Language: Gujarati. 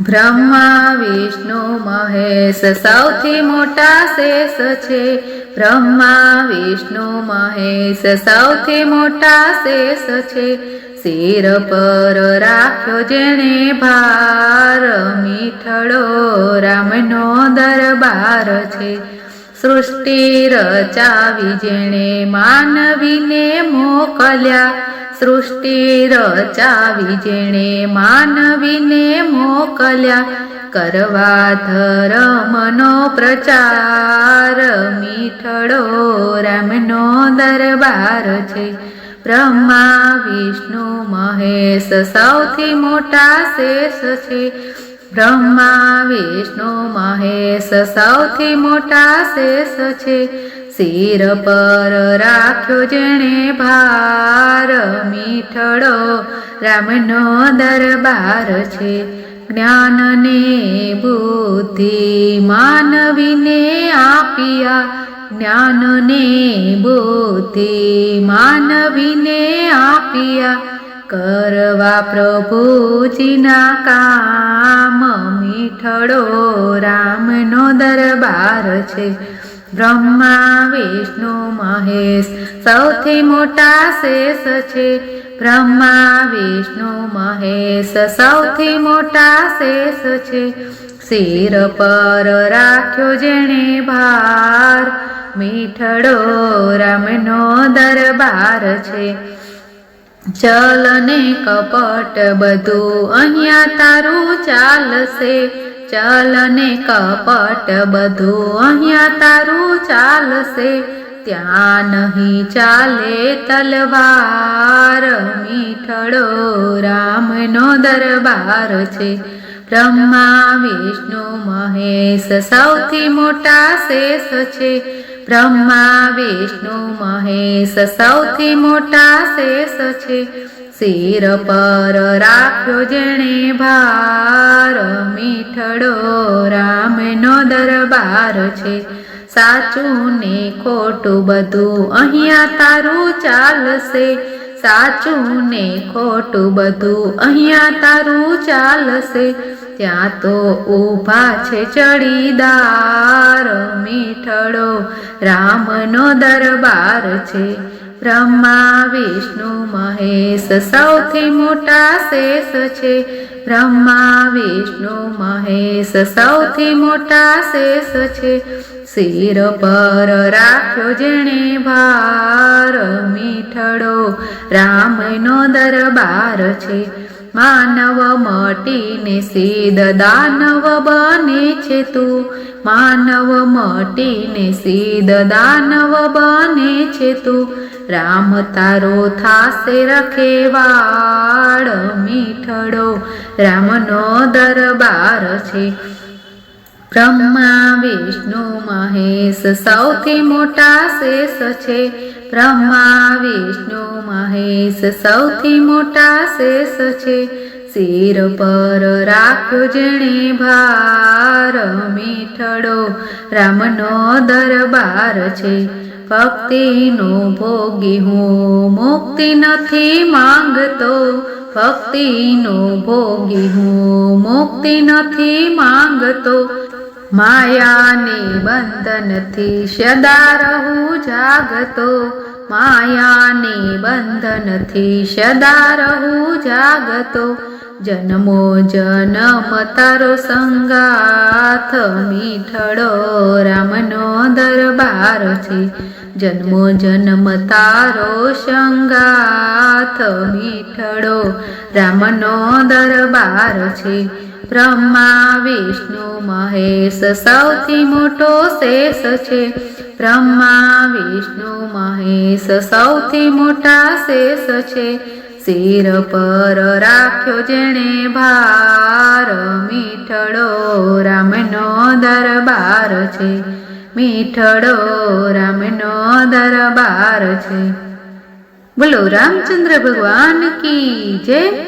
બ્રહ્મા, વિષ્ણુ, મહેશ, સૌથી મોટા શેષ છે. બ્રહ્મા, વિષ્ણુ, મહેશ, સૌથી મોટા શેષ છે. શિર પર રાખ્યો જેણે ભાર મીઠળો રામનો દરબાર છે. સૃષ્ટિ રચાવી જેણે માનવીને મોકલ્યા. સૃષ્ટિ રચાવી જેણે માનવીને મોકલ્યા. કરવા ધરમનો પ્રચાર મીઠડો રામનો દરબાર છે. બ્રહ્મા, વિષ્ણુ, મહેશ સૌથી મોટા શેષ છે. બ્રહ્મા, વિષ્ણુ, મહેશ, સૌથી મોટા શેષ છે. શિર પર રાખ્યો જેણે ભાર, મીઠડો રામનો દરબાર છે. જ્ઞાનને બુદ્ધિ માનવીને આપ્યા. જ્ઞાનને બુદ્ધિ માનવીને આપ્યા. કરવા પ્રભુજીના કામ મીઠડો રામનો દરબાર છે. બ્રહ્મા, વિષ્ણુ, મહેશ સૌથી મોટા શેષ છે. બ્રહ્મા, વિષ્ણુ, મહેશ સૌથી મોટા શેષ છે. શિર પર રાખ્યો જેણે ભાર મીઠડો રામનો દરબાર છે. ચલ ને કપટ બધું અહીંયા તારું ચાલશે. ચલ ને કપટ બધું અહીંયા તારું ચાલશે. ત્યાં નહીં ચાલે તલવાર મીઠળો રામનો દરબાર છે. બ્રહ્મા, વિષ્ણુ, મહેશ સૌથી મોટા શેષ છે. બ્રહ્મા, વિષ્ણુ, મહેશ, સૌથી મોટા શેષ છે. શિર પર રાખ્યો જેણે ભાર, મીઠડો રામનો દરબાર છે. સાચું ને ખોટું બધું અહીંયા તારું ચાલશે. સાચું ને ખોટું બધું અહીંયા તારું ચાલશે. ત્યાં તો ઊભા છે ચડીદાર મીઠળો રામનો દરબાર છે. બ્રહ્મા, વિષ્ણુ, મહેશ સૌથી મોટા શેષ છે. બ્રહ્મા, વિષ્ણુ, મહેશ સૌથી મોટા શેષ છે. શિર પર રાખ્યો જેણે ભાર મીઠળો રામનો દરબાર છે. માનવ મટીને સીધ દાનવ બને છે તું. માનવ મટીને સીધ દાનવ બને છે તું. રામ તારો થાશે રખેવાળ મીઠડો. રામનો દરબાર છે. બ્રહ્મા, વિષ્ણુ, મહેશ, સૌથી મોટા શેષ છે. બ્રહ્મા, વિષ્ણુ, મહેશ સૌથી મોટા શેષ છે. શિર પર રાખ્યો જેણે ભાર, મીઠડો રામનો દરબાર છે. ભક્તિનો ભોગી હું મુક્તિ નથી માંગતો. ભક્તિનો ભોગી હું મુક્તિ નથી માંગતો. માયાની બંધનથી સદા રહું જાગતો. માયાને બંધનથી સદા રહું જાગતો. જન્મો જન્મ તારો સંગાથ મીઠડો રામનો દરબાર છે. જન્મો જન્મ તારો સંગાથ મીઠડો રામનો દરબાર છે. બ્રહ્મા, વિષ્ણુ, મહેશ સૌથી મોટો શેષ છે. બ્રહ્મા, વિષ્ણુ, મહેશ સૌથી મોટા શેષ છે. શિર પર રાખ્યો જેણે ભાર, મીઠડો રામનો દરબાર છે. મીઠડો રામનો દરબાર છે. બોલો, રામચંદ્ર ભગવાન કી જય.